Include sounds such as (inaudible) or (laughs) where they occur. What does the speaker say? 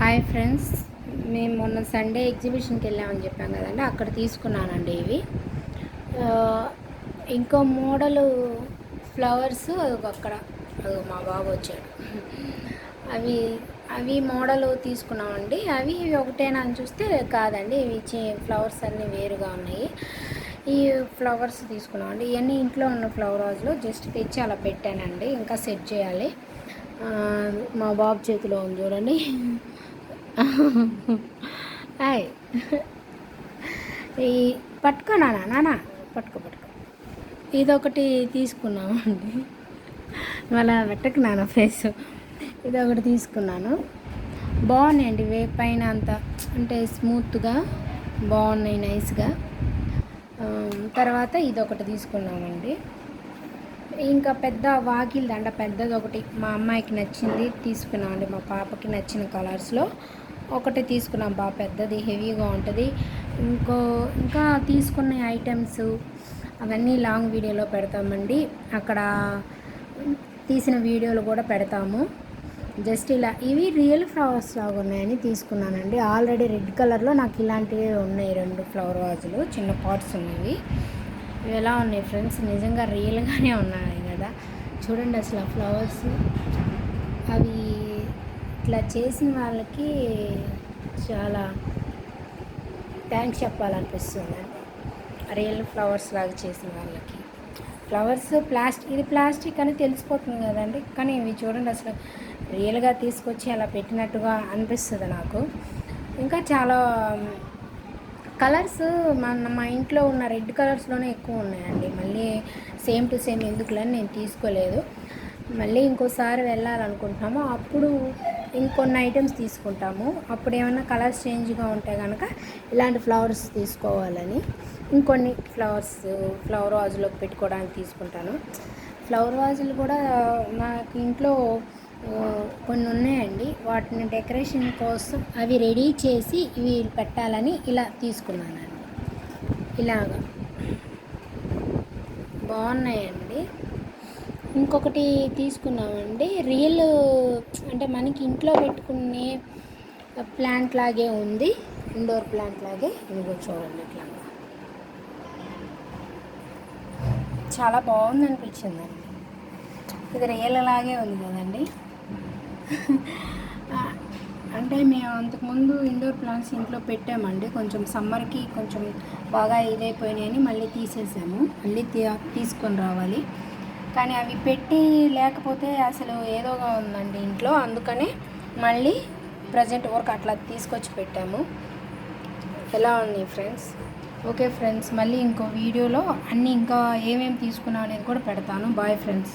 Hi friends మేము మొన్న Sunday ఎగ్జిబిషన్కి వెళ్ళామని చెప్పాం కదండి అక్కడ తీసుకున్నానండి ఇవి. ఇంకో మోడలు ఫ్లవర్స్ అక్కడ మా బాబు వచ్చాడు. అవి అవి మోడల్ తీసుకున్నామండి. అవి ఒకటేనా అని చూస్తే కాదండి ఇవి ఫ్లవర్స్ అన్నీ వేరుగా ఉన్నాయి. ఈ ఫ్లవర్స్ తీసుకున్నామండి. ఇవన్నీ ఇంట్లో ఉన్న ఫ్లవర్ వాజ్లో జస్ట్ తెచ్చి అలా పెట్టానండి ఇంకా సెట్ చేయాలి. మా బాబు చేతిలో ఉంది చూడండి. (laughs) హాయ్ ఈ పట్టుకో నానా నానా పట్టుకో పట్టుకో. ఇదొకటి తీసుకున్నామండి. మళ్ళా పెట్టకు నాన్న ఫేస్. ఇదొకటి తీసుకున్నాను. బాగున్నాయండి వే పైన అంతా. అంటే స్మూత్గా బాగున్నాయి నైస్గా. తర్వాత ఇదొకటి తీసుకున్నామండి. ఇంకా పెద్ద వాకిల్ దండ పెద్దది ఒకటి మా అమ్మాయికి నచ్చింది తీసుకున్నామండి మా పాపకి నచ్చిన కలర్స్లో ఒకటి తీసుకున్నాం. బాగా పెద్దది హెవీగా ఉంటుంది. ఇంకో ఇంకా తీసుకున్న ఐటమ్స్ అవన్నీ లాంగ్ వీడియోలో పెడతామండి. అక్కడ తీసిన వీడియోలు కూడా పెడతాము. జస్ట్ ఇలా ఇవి రియల్ ఫ్లవర్స్ లాగా ఉన్నాయని తీసుకున్నానండి. ఆల్రెడీ రెడ్ కలర్లో నాకు ఇలాంటివి ఉన్నాయి. రెండు ఫ్లవర్ వాజులు చిన్న పాట్స్ ఉన్నవి. ఇవి ఎలా ఉన్నాయి ఫ్రెండ్స్ నిజంగా రియల్గానే ఉన్నాయి కదా? చూడండి అసలు ఆ ఫ్లవర్స్ అవి ఇట్లా చేసిన వాళ్ళకి చాలా థ్యాంక్స్ చెప్పాలనిపిస్తుంది. రియల్ ఫ్లవర్స్ లాగా చేసిన వాళ్ళకి. ఫ్లవర్స్ ప్లాస్టిక్ ఇది ప్లాస్టిక్ అని తెలిసిపోతుంది కదండి. కానీ ఇవి చూడండి అసలు రియల్గా తీసుకొచ్చి అలా పెట్టినట్టుగా అనిపిస్తుంది నాకు. ఇంకా చాలా కలర్స్ మన మా ఇంట్లో ఉన్న రెడ్ కలర్స్లోనే ఎక్కువ ఉన్నాయండి. మళ్ళీ సేమ్ టు సేమ్ ఎందుకులని నేను తీసుకోలేదు. మళ్ళీ ఇంకోసారి వెళ్ళాలనుకుంటున్నాము. అప్పుడు ఇంకొన్ని ఐటమ్స్ తీసుకుంటాము. అప్పుడు ఏమైనా కలర్స్ చేంజ్గా ఉంటే కనుక ఇలాంటి ఫ్లవర్స్ తీసుకోవాలని ఇంకొన్ని ఫ్లవర్స్ ఫ్లవర్ వాజులో పెట్టుకోవడానికి తీసుకుంటాను. ఫ్లవర్ వాజులు కూడా నాకు ఇంట్లో కొన్ని ఉన్నాయండి. వాటిని డెకరేషన్ కోసం అవి రెడీ చేసి ఇవి పెట్టాలని ఇలా తీసుకున్నానండి. ఇలాగా. బాగున్నాయండి. ఇంకొకటి తీసుకున్నామండి. రియల్ అంటే మనకి ఇంట్లో పెట్టుకునే ప్లాంట్ లాగే ఉంది. ఇండోర్ ప్లాంట్ లాగే. ఇదిగో చూడండి ఇట్లా. చాలా బాగుంది అనిపించిందండి ఇది రియల్ లాగే ఉంది కదండి. (laughs) Ah, అంటే మేము అంతకుముందు ఇండోర్ ప్లాంట్స్ ఇంట్లో పెట్టామండి. కొంచెం సమ్మర్కి కొంచెం బాగా ఇదైపోయినాయని మళ్ళీ తీసేసాము. మళ్ళీ తీ తీసుకొని రావాలి. కానీ అవి పెట్టి లేకపోతే అసలు ఏదోగా ఉందండి ఇంట్లో. అందుకనే మళ్ళీ ప్రజెంట్ వర్క్ అట్లా తీసుకొచ్చి పెట్టాము. ఎలా ఉంది ఫ్రెండ్స్? ఓకే ఫ్రెండ్స్ మళ్ళీ ఇంకో వీడియోలో అన్నీ ఇంకా ఏమేమి తీసుకున్నాం అనేది కూడా పెడతాను. Bye friends.